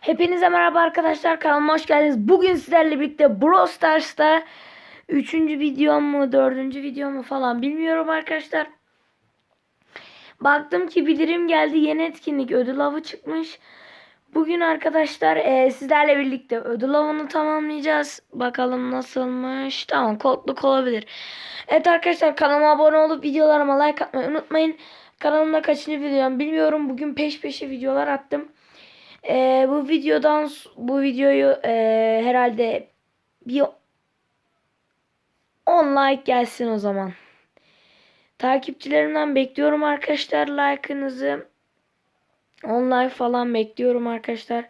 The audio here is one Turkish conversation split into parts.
Hepinize merhaba arkadaşlar kanalıma hoş geldiniz. Bugün sizlerle birlikte Brawl Stars'ta 3. videom mu 4. videom mu falan bilmiyorum arkadaşlar. Baktım ki bildirim geldi yeni etkinlik ödül avı çıkmış. Bugün arkadaşlar e, sizlerle birlikte ödül avını tamamlayacağız. Bakalım nasılmış. Tamam kodluk olabilir. Evet arkadaşlar kanalıma abone olup videolarıma like atmayı unutmayın. Kanalımda kaçıncı videom bilmiyorum. Bugün peş peşe videolar attım. Ee, bu videodan bu videoyu e, herhalde bir 10 like gelsin o zaman. Takipçilerimden bekliyorum arkadaşlar like'ınızı. 10 like falan bekliyorum arkadaşlar.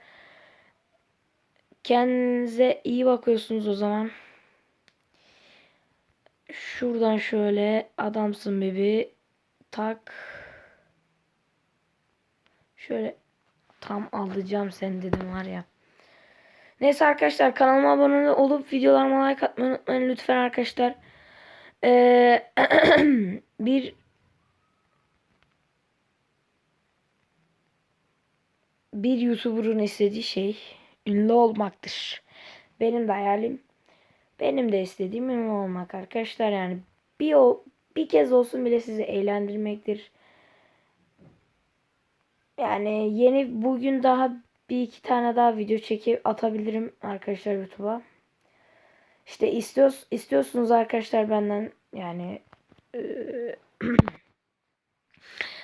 Kendinize iyi bakıyorsunuz o zaman. Şuradan şöyle adamsın bebi tak. Şöyle Tam alacağım seni dedim var ya. Neyse arkadaşlar kanalıma abone olup videolarıma like atmayı unutmayın lütfen arkadaşlar. Ee, bir bir YouTuber'ın istediği şey ünlü olmaktır. Benim de hayalim benim de istediğim ünlü olmak arkadaşlar yani bir o bir kez olsun bile sizi eğlendirmektir. Yani yeni bugün daha bir iki tane daha video çekip atabilirim arkadaşlar YouTube'a. İşte istiyor, istiyorsunuz arkadaşlar benden yani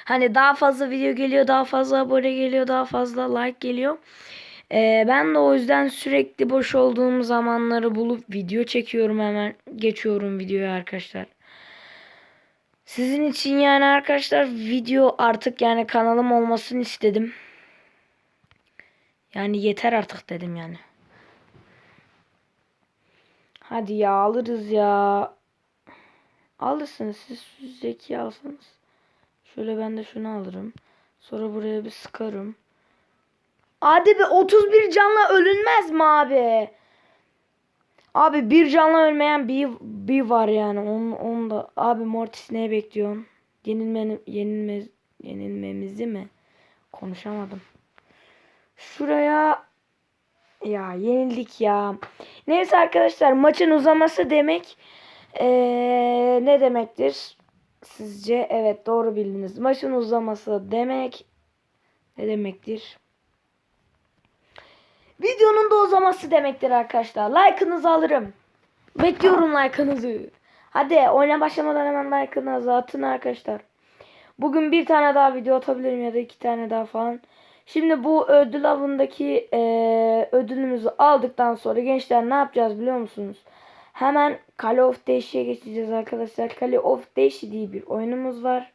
hani daha fazla video geliyor, daha fazla abone geliyor, daha fazla like geliyor. Ee, ben de o yüzden sürekli boş olduğum zamanları bulup video çekiyorum hemen geçiyorum videoya arkadaşlar. Sizin için yani arkadaşlar video artık yani kanalım olmasını istedim. Yani yeter artık dedim yani. Hadi ya alırız ya. Alırsınız siz zeki alsanız. Şöyle ben de şunu alırım. Sonra buraya bir sıkarım. Hadi be 31 canla ölünmez mi abi? Abi bir canlı ölmeyen bir, bir var yani. Onun, onun da abi Mortis ne bekliyorsun? Yenilme, yenilme, yenilmemizi mi? Konuşamadım. Şuraya ya yenildik ya. Neyse arkadaşlar maçın uzaması demek ee, ne demektir? Sizce evet doğru bildiniz. Maçın uzaması demek ne demektir? Videonun da uzaması demektir arkadaşlar. Like'ınızı alırım. Bekliyorum like'ınızı. Hadi oyuna başlamadan hemen like'ınızı atın arkadaşlar. Bugün bir tane daha video atabilirim ya da iki tane daha falan. Şimdi bu ödül avındaki e, ödülümüzü aldıktan sonra gençler ne yapacağız biliyor musunuz? Hemen Call of Duty'ye geçeceğiz arkadaşlar. Call of Duty diye bir oyunumuz var.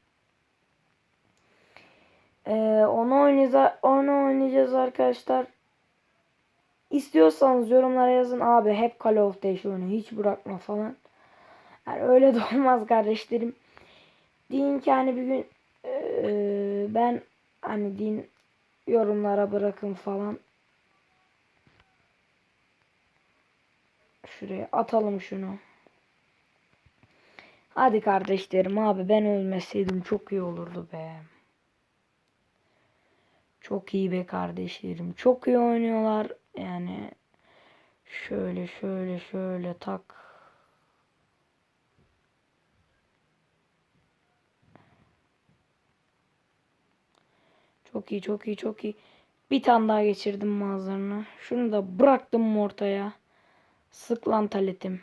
E, onu oynayacağız, onu oynayacağız arkadaşlar. İstiyorsanız yorumlara yazın abi hep Call of Duty oyunu hiç bırakma falan. Yani öyle de olmaz kardeşlerim. Deyin ki hani bir gün e, ben hani din yorumlara bırakın falan. Şuraya atalım şunu. Hadi kardeşlerim abi ben ölmeseydim çok iyi olurdu be. Çok iyi be kardeşlerim. Çok iyi oynuyorlar. Yani şöyle şöyle şöyle tak. Çok iyi çok iyi çok iyi. Bir tane daha geçirdim mağazalarına. Şunu da bıraktım ortaya. Sık lan taletim.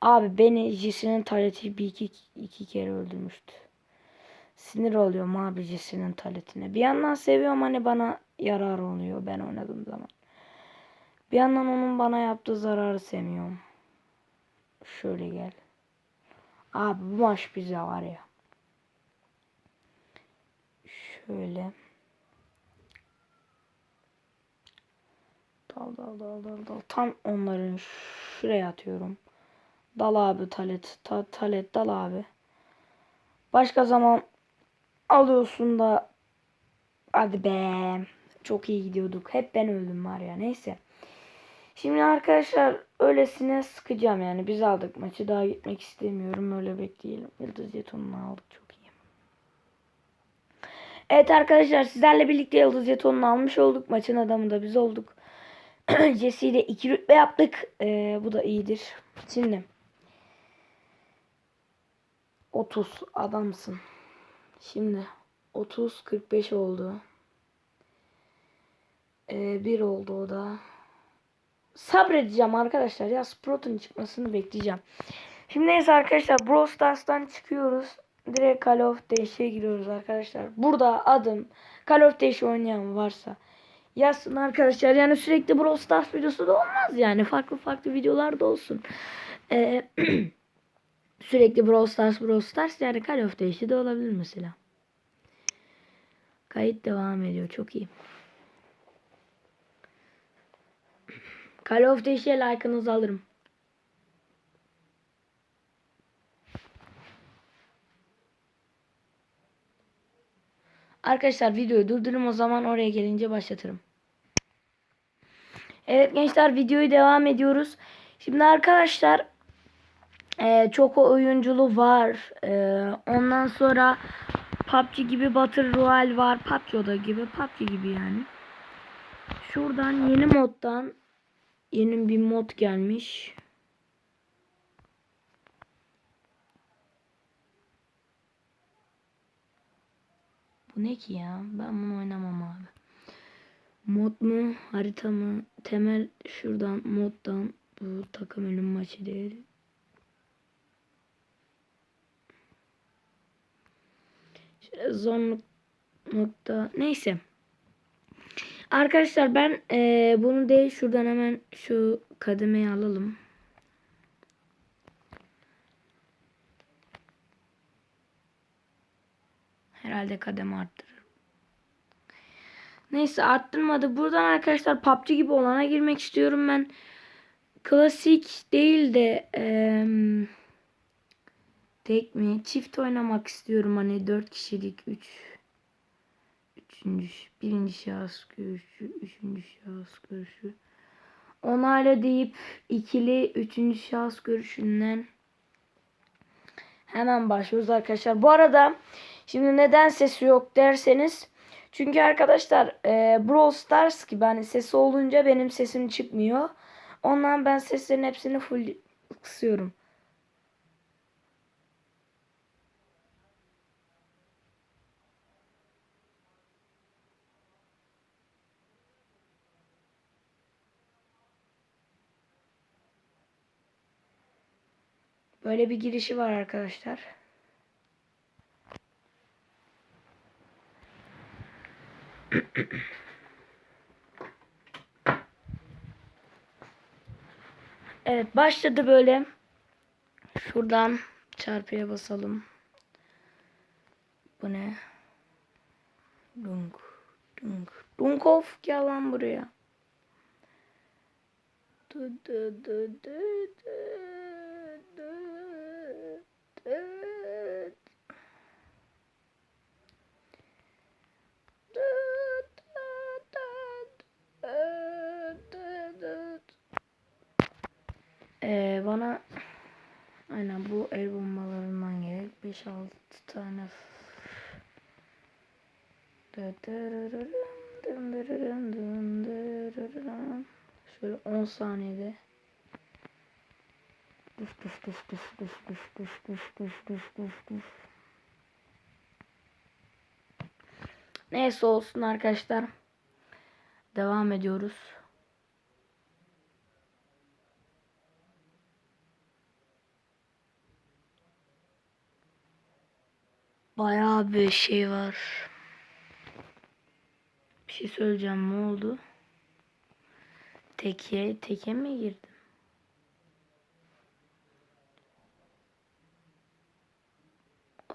Abi beni Jesse'nin taleti bir iki, iki kere öldürmüştü. Sinir oluyorum abi Jesse'nin taletine. Bir yandan seviyorum hani bana yarar oluyor ben oynadığım zaman. Bir yandan onun bana yaptığı zararı sevmiyorum. Şöyle gel. Abi bu maç bize var ya. Şöyle. Dal dal dal dal dal. Tam onların şuraya atıyorum. Dal abi talet. Ta, talet dal abi. Başka zaman alıyorsun da hadi be. Çok iyi gidiyorduk. Hep ben öldüm var ya. Neyse. Şimdi arkadaşlar öylesine sıkacağım yani. Biz aldık maçı. Daha gitmek istemiyorum. Öyle bekleyelim. Yıldız jetonunu aldık. Çok iyi. Evet arkadaşlar sizlerle birlikte Yıldız Jeton'unu almış olduk. Maçın adamı da biz olduk. Jesse ile iki rütbe yaptık. Ee, bu da iyidir. Şimdi 30 adamsın. Şimdi 30 45 oldu. Ee, bir oldu o da. Sabredeceğim arkadaşlar ya Sprout'un çıkmasını bekleyeceğim. Şimdi neyse arkadaşlar Brawl Stars'tan çıkıyoruz. Direkt Call of Duty'ye giriyoruz arkadaşlar. Burada adım Call of Duty oynayan varsa yazsın arkadaşlar. Yani sürekli Brawl Stars videosu da olmaz yani. Farklı farklı videolar da olsun. Ee, sürekli Brawl Stars Brawl Stars yani Call of Duty de olabilir mesela. Kayıt devam ediyor. Çok iyi. Call of Duty'ye like'ınızı alırım. Arkadaşlar videoyu durdururum o zaman oraya gelince başlatırım. Evet gençler videoyu devam ediyoruz. Şimdi arkadaşlar e, çok oyunculu var. E, ondan sonra PUBG gibi Battle Royale var. PUBG gibi. PUBG gibi yani. Şuradan yeni moddan yeni bir mod gelmiş. Bu ne ki ya? Ben bunu oynamam abi. Mod mu? Harita mı? Temel şuradan moddan bu takım ölüm maçı değil. Şöyle zon nokta neyse. Arkadaşlar ben e, bunu değil şuradan hemen şu kademeyi alalım. Herhalde kademe arttırır. Neyse arttırmadı. Buradan arkadaşlar PUBG gibi olana girmek istiyorum ben. Klasik değil de ee, tek mi? Çift oynamak istiyorum. Hani 4 kişilik 3 üç, üçüncü birinci şahıs görüşü, üçüncü şahıs görüşü. Onayla deyip ikili üçüncü şahıs görüşünden hemen başlıyoruz arkadaşlar. Bu arada şimdi neden sesi yok derseniz çünkü arkadaşlar e, Brawl Stars gibi hani sesi olunca benim sesim çıkmıyor. Ondan ben seslerin hepsini full kısıyorum. Böyle bir girişi var arkadaşlar. Evet başladı böyle. Şuradan çarpıya basalım. Bu ne? Dunk. Dunk. Dunkov gel lan buraya. Du, du, du, du, du, du, du. Ee, bana aynen bu el bombalarından gerek 5-6 tane şöyle 10 saniyede Duf duf duf duf duf duf duf duf duf duf duf duf Neyse olsun arkadaşlar. Devam ediyoruz. Bayağı bir şey var. Bir şey söyleyeceğim ne oldu? Teke, teke mi girdim?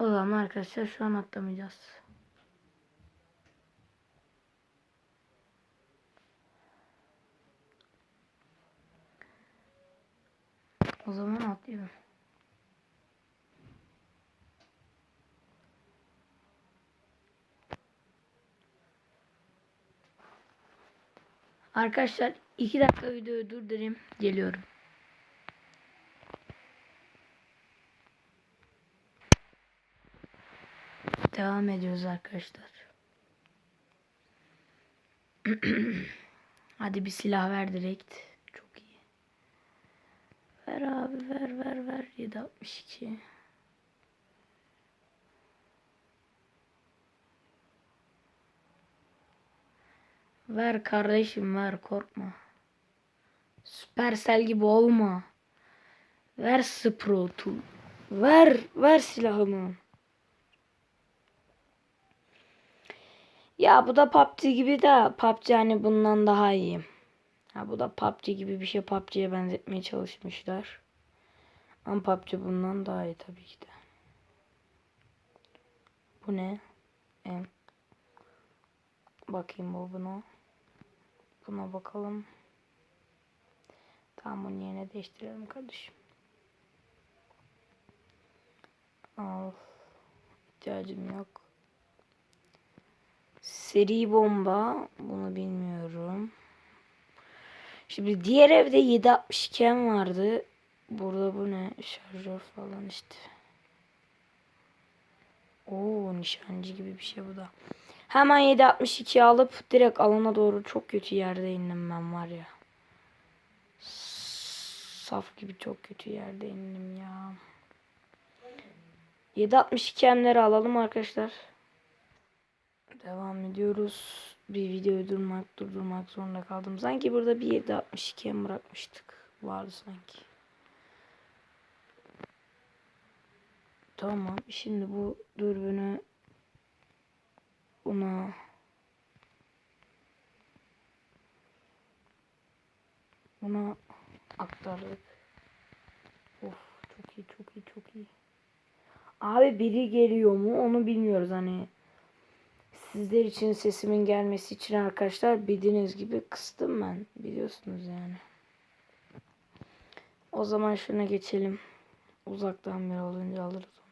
O zaman arkadaşlar şu an atlamayacağız. O zaman atlıyorum. Arkadaşlar 2 dakika videoyu durdurayım. Geliyorum. Devam ediyoruz arkadaşlar. Hadi bir silah ver direkt. Çok iyi. Ver abi ver ver ver. 762. Ver kardeşim ver korkma. Süpersel gibi olma. Ver Sprout'u. Ver ver silahımı. Ya bu da PUBG gibi de PUBG hani bundan daha iyi. Ha bu da PUBG gibi bir şey PUBG'ye benzetmeye çalışmışlar. Ama PUBG bundan daha iyi tabii ki de. Bu ne? En. Bakayım bu buna. Buna bakalım. Tamam bunun yerine değiştirelim kardeşim. Al. İhtiyacım yok. Seri bomba. Bunu bilmiyorum. Şimdi diğer evde 762 vardı. Burada bu ne? Şarjör falan işte. Oo nişancı gibi bir şey bu da. Hemen 762 alıp direkt alana doğru çok kötü yerde indim ben var ya. Saf gibi çok kötü yerde indim ya. 762 emleri alalım arkadaşlar. Devam ediyoruz. Bir videoyu durmak durdurmak zorunda kaldım. Sanki burada bir 762 em bırakmıştık. Vardı sanki. Tamam. Şimdi bu dürbünü buna buna aktardık. Of çok iyi çok iyi çok iyi. Abi biri geliyor mu onu bilmiyoruz hani. Sizler için sesimin gelmesi için arkadaşlar bildiğiniz gibi kıstım ben. Biliyorsunuz yani. O zaman şuna geçelim. Uzaktan bir olunca alırız.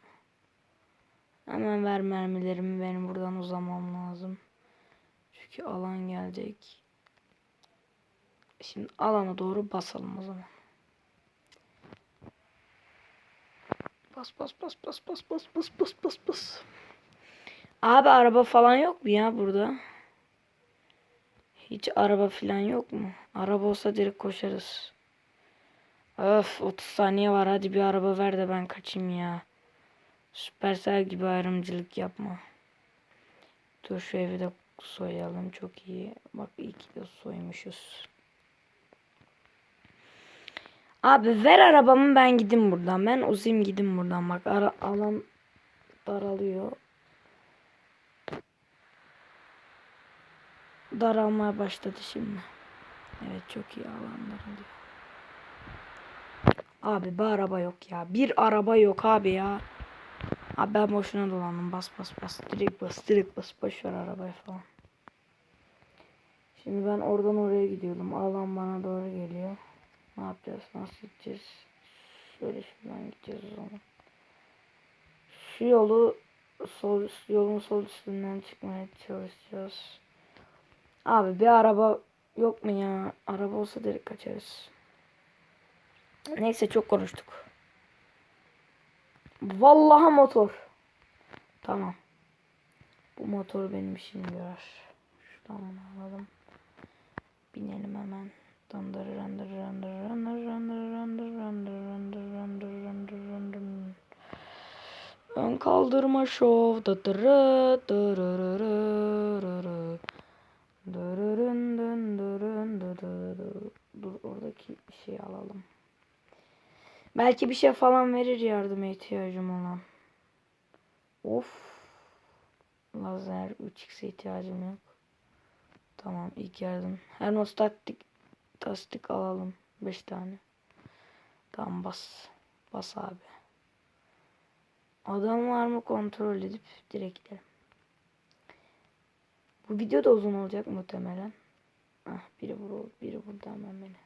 Hemen ver mermilerimi. Benim buradan uzamam lazım. Çünkü alan gelecek. Şimdi alana doğru basalım o zaman. Bas bas bas bas bas bas bas bas bas bas. Abi araba falan yok mu ya burada? Hiç araba falan yok mu? Araba olsa direkt koşarız. Öf 30 saniye var hadi bir araba ver de ben kaçayım ya. Süpersel gibi ayrımcılık yapma. Dur şu evi de soyalım çok iyi. Bak iyi ki de soymuşuz. Abi ver arabamı ben gideyim buradan. Ben uzayım gideyim buradan. Bak ara, alan daralıyor. Daralmaya başladı şimdi. Evet çok iyi alan daralıyor. Abi bir araba yok ya. Bir araba yok abi ya. Abi ben boşuna dolandım. Bas bas bas. Direkt bas. Direkt bas. Boş ver arabayı falan. Şimdi ben oradan oraya gidiyordum. Alan bana doğru geliyor. Ne yapacağız? Nasıl gideceğiz? Şöyle şuradan gideceğiz o zaman. Şu yolu sol yolun sol üstünden çıkmaya çalışacağız. Abi bir araba yok mu ya? Araba olsa direkt kaçarız. Neyse çok konuştuk. Vallahi motor. Tamam. Bu motor benim işimi görür. Şuradan alalım. Binelim hemen. Dandır randır randır randır randır randır randır randır randır randır randır Ön kaldırma şov. Dıdırı dırırırırırı. Dırırın dın dırın dırırı. Dur oradaki şeyi alalım. Belki bir şey falan verir yardıma ihtiyacım olan. Of. Lazer 3x'e ihtiyacım yok. Tamam ilk yardım. Hermostatik tasdik alalım. 5 tane. Tamam bas. Bas abi. Adam var mı kontrol edip direkt gidelim. Bu video da uzun olacak muhtemelen. Ah biri vurdu, biri vurdu hemen beni.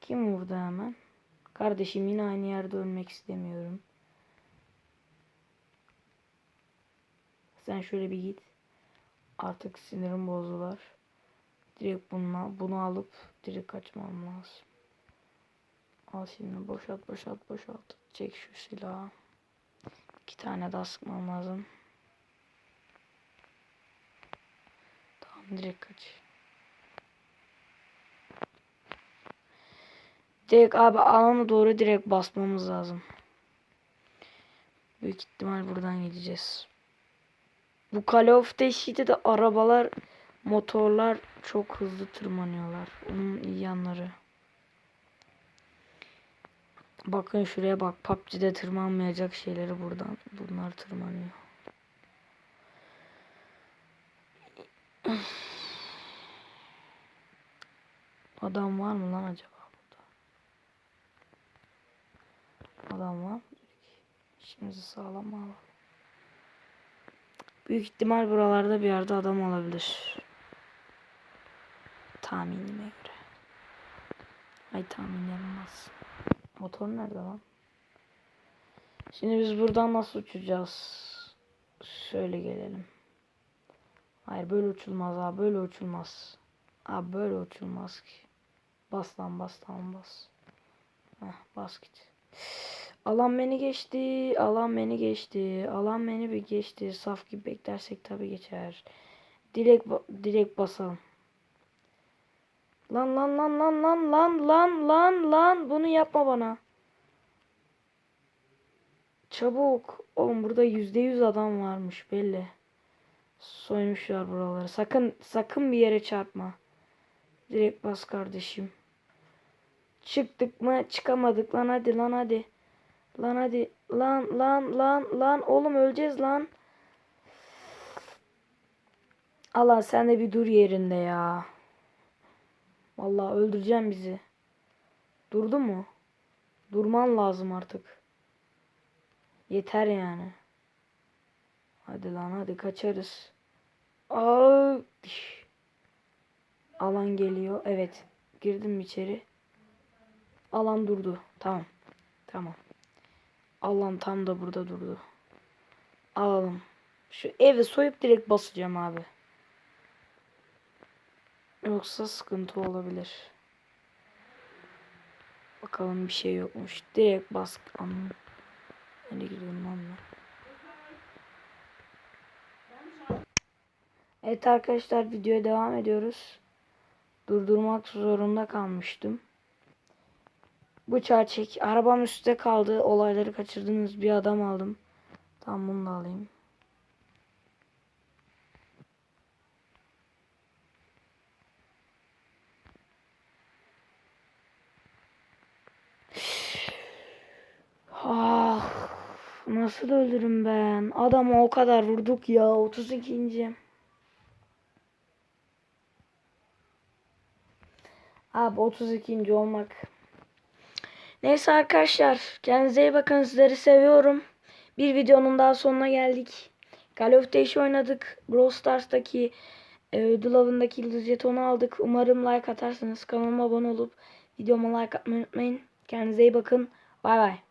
Kim vurdu hemen? Kardeşim yine aynı yerde ölmek istemiyorum. Sen şöyle bir git. Artık sinirim bozdular. Direkt bununla, bunu alıp direkt kaçmam lazım. Al şimdi boşalt boşalt boşalt. Çek şu silahı. İki tane daha sıkmam lazım. Tamam direkt kaç. Direkt abi alana doğru direkt basmamız lazım. Büyük ihtimal buradan gideceğiz. Bu Call of Duty'de de arabalar, motorlar çok hızlı tırmanıyorlar. Onun iyi yanları. Bakın şuraya bak. PUBG'de tırmanmayacak şeyleri buradan. Bunlar tırmanıyor. Adam var mı lan acaba burada? Adam var? İşimizi sağlam alalım. Büyük ihtimal buralarda bir yerde adam olabilir. Tahminime göre. Ay tahminlerim az. Motor nerede lan? Şimdi biz buradan nasıl uçacağız? Şöyle gelelim. Hayır böyle uçulmaz abi böyle uçulmaz. Abi böyle uçulmaz ki. Bas lan bas lan bas. Heh, bas git. Alan beni geçti. Alan beni geçti. Alan beni bir geçti. Saf gibi beklersek tabi geçer. Direkt ba- direkt basalım. Lan lan lan lan lan lan lan lan lan bunu yapma bana. Çabuk. Oğlum burada yüzde yüz adam varmış belli. Soymuşlar buraları. Sakın sakın bir yere çarpma. Direkt bas kardeşim. Çıktık mı? Çıkamadık lan hadi lan hadi. Lan hadi. Lan lan lan lan. Oğlum öleceğiz lan. Allah sen de bir dur yerinde ya. Vallahi öldüreceğim bizi. Durdu mu? Durman lazım artık. Yeter yani. Hadi lan hadi kaçarız. Aa. Alan geliyor. Evet. Girdim içeri. Alan durdu. Tamam. Tamam. Alan tam da burada durdu. Alalım. Şu evi soyup direkt basacağım abi. Yoksa sıkıntı olabilir. Bakalım bir şey yokmuş. Direkt bas. Anladım. Nereye gidiyorum ben? Evet arkadaşlar videoya devam ediyoruz. Durdurmak zorunda kalmıştım. Bıçağı çek. Arabam üstte kaldı. Olayları kaçırdınız. Bir adam aldım. Tamam bunu da alayım. Ah, nasıl öldürürüm ben? Adamı o kadar vurduk ya. 32. Abi 32. olmak. Neyse arkadaşlar. Kendinize iyi bakın. Sizleri seviyorum. Bir videonun daha sonuna geldik. Call of Duty oynadık. Brawl Stars'taki e, ödül avındaki yıldız jetonu aldık. Umarım like atarsınız. Kanalıma abone olup videoma like atmayı unutmayın. Kendinize iyi bakın. Bay bay.